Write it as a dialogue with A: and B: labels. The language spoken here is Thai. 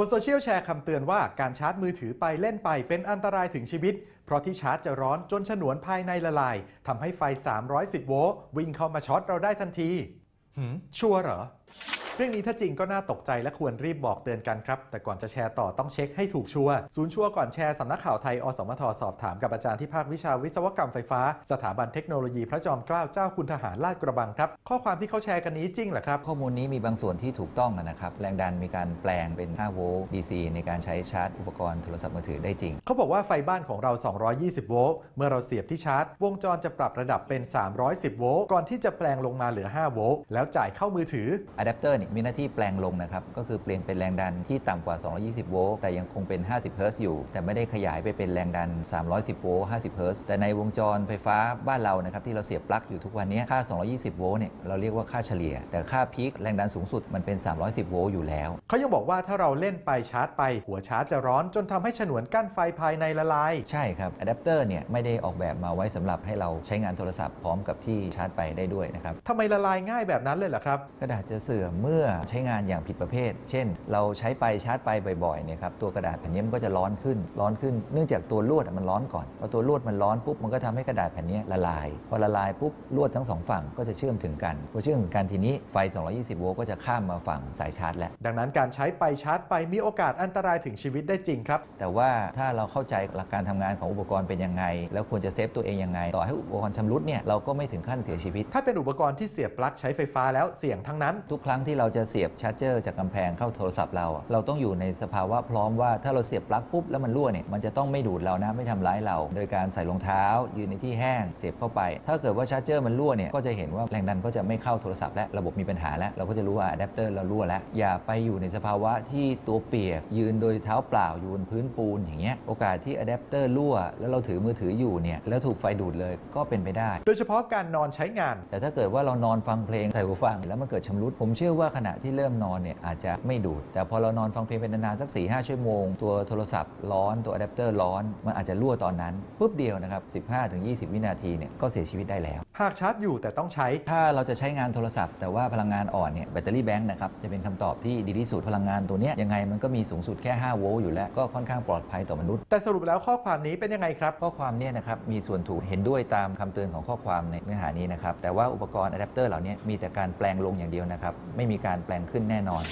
A: บนโซเชียลแชร์คำเตือนว่าการชาร์จมือถือไปเล่นไปเป็นอันตรายถึงชีวิต เพราะที่ชาร์จจะร้อนจนฉนวนภายในละลายทำให้ไฟ 310 โวลต์วิ่งเข้ามาช็อตเราได้ทันทีหืมชัวร์เหรอ เรื่องนี้ถ้าจริงก็น่าตกใจและควรรีบบอกเตือนกันครับ แต่ก่อนจะแชร์ต่อต้องเช็คให้ถูกชัวร์ศูนย์ชัวร์ก่อนแชร์สำนักข่าวไทย อสมทสอบถามกับอาจารย์ที่ภาควิชาวิศวกรรมไฟฟ้า สถาบันเทคโนโลยีพระจอมเกล้าเจ้าคุณทหารลาดกระบังครับ ข้อความที่เขาแชร์กันนี้จริงเหรอครับ
B: ข้อมูลนี้มีบางส่วนที่ถูกต้องนะครับ แรงดันมีการแปลงเป็น 5 โวลต์ DC ในการใช้ชาร์จอุปกรณ์โทรศัพท์มือถือได้จริง
A: เขาบอกว่าไฟบ้านของเรา 220 โวลต์ เมื่อเราเสียบที่ชาร์จ วงจรจะปรับระดับเป็น 310 โวลต์ ก่อนที่จะแปลงลงมาเหลือ 5 โวลต์ แล้วจ่ายเข้ามือถือ
B: อะแดปเตอร์นี่มีหน้าที่แปลงลงนะครับ ก็คือเปลี่ยนเป็นแรงดันที่ต่ำกว่า 220 โวลต์ แต่ยังคงเป็น 50 เฮิรตซ์อยู่ แต่ไม่ได้ขยายไปเป็นแรงดัน 310 โวลต์ 50 เฮิรตซ์ แต่ในวงจรไฟฟ้าบ้านเรานะครับที่เราเสียบปลั๊กอยู่ทุกวันนี้ค่า 220 โวลต์เนี่ยเราเรียกว่าค่าเฉลี่ย แต่ค่าพีคแรงดันสูงสุดมันเป็น 310 โวลต์อยู่แล้ว
A: เขายังบอกว่าถ้าเราเล่นไปชาร์จไปหัวชาร์จจะร้อนจนทำให้ฉนวนกั้นไฟภายในละลาย
B: ใช่ครับอะแดปเตอร์เนี่ยไม่ได้ออกแบบมาไว้สำหรับให้เราใช้งานโทรศัพท์พร้อมกับที่ชาร์จไปได้ด้วยนะครับ
A: ทำไมละลายง่ายแบบนั้นเลยเหรอครับ
B: กระดาษจะเสื่อมเมื่อใช้งานอย่างผิดประเภท เช่น เราใช้ไปชาร์จไปบ่อยๆเนี่ยครับตัวกระดาษแผ่นนี้มันก็จะร้อนขึ้น ร้อนขึ้น เนื่องจากตัวลวดอะมันร้อนก่อนพอตัวลวดมันร้อนปุ๊บมันก็ทำให้กระดาษแผ่นนี้ละลาย พอละลายปุ๊บลวดทั้งสองฝั่งก็จะเชื่อมถึงกันพอเชื่อมถึงกันทีนี้ไฟ 220 โวลต์ก็จะข้ามมาฝั่งสายชาร์จแล้ว
A: ดังนั้นการใช้ไปชาร์จไปมีโอกาสอันตรายถึงชีวิตได้จริงครับ
B: แต่ว่าถ้าเราเข้าใจหลักการทำงานของอุปกรณ์เป็นยังไง แล้วควรจะเซฟตัวเองยังไง ต่อให้อุปกรณ์ชำรุดเนี่ยเราก็ไม่ถึงขั้นเสียชีวิต
A: ถ้าเป็นอุปกรณ์ที่เสียบปลั๊กใช้ไฟฟ้าแล้วเสี่ยงทั้งนั้น
B: ทุกครั้งที่เราจะเสียบชาร์จเจอร์จากกำแพงเข้าโทรศัพท์เราอะเราต้องอยู่ในสภาวะพร้อมว่าถ้าเราเสียบปลั๊กปุ๊บแล้วมันรั่วเนี่ยมันจะต้องไม่ดูดเรานะไม่ทำร้ายเรา โดยการใส่รองเท้า ยืนในที่แห้งเสียบเข้าไป ถ้าเกิดว่าชาร์จเจอร์มันรั่วเนี่ยก็จะเห็นว่าแรงดันก็จะไม่เข้าโทรศัพท์และระบบมีปัญหาแล้วเราก็จะรู้ว่าอะแดปเตอร์เรารั่วแล้วอย่าไปอยู่ในสภาวะที่ตัวเปียก ยืนโดยเท้าเปล่าอยู่บนพื้นปูนอย่างเงี้ยโอกาสที่อะแดปเตอร์รั่วแล้วเราถือมือถืออยู่เนี่ยแล้วถูกไฟดูดเลยก็เป็นไปได้
A: โดยเฉพาะการนอนใช้งาน
B: แต่ถ้าเกิดว่าเรานอนฟังเพลงใส่หูฟัง แล้วมันเกิดชำรุดผมเชื่อว่าขณะที่เริ่มนอนเนี่ยอาจจะไม่ดูด แต่พอเรานอนฟังเพลงเป็นนานๆสัก4ีหชั่วโมง ตัวโทรศัพท์ร้อนตัวอะแดปเตอร์ร้อน มันอาจจะรั่วตอนนั้นปุ๊บเดียวนะครับ 15-20 วินาทีเนี่ยก็เสียชีวิตได้แล้ว
A: หากชาร์จอยู่แต่ต้องใช้
B: ถ้าเราจะใช้งานโทรศัพท์แต่ว่าพลังงานอ่อนเนี่ยแบตเตอรี่แบงค์นะครับจะเป็นคำตอบที่ดีที่สุดพลังงานตัวเนี้ยยังไงมันก็มีสูงสุดแค่ 5 โวลต์อยู่แล้วก็ค่อนข้างปลอดภัยต่อมนุษย์
A: แต่สรุปแล้วข้อความนี้เป็นยังไงครับ
B: ข้อความเนี่ยนะครับมีส่วนถูกเห็นด้วยตามคำเตือนของข้อความในเนื้อหานี้นะครับแต่ว่าอุปกรณ์อะแดปเตอร์เหล่านี้มีแต่การแปลงลงอย่างเดียวนะครับไม่มีการแปลงขึ้นแน่นอน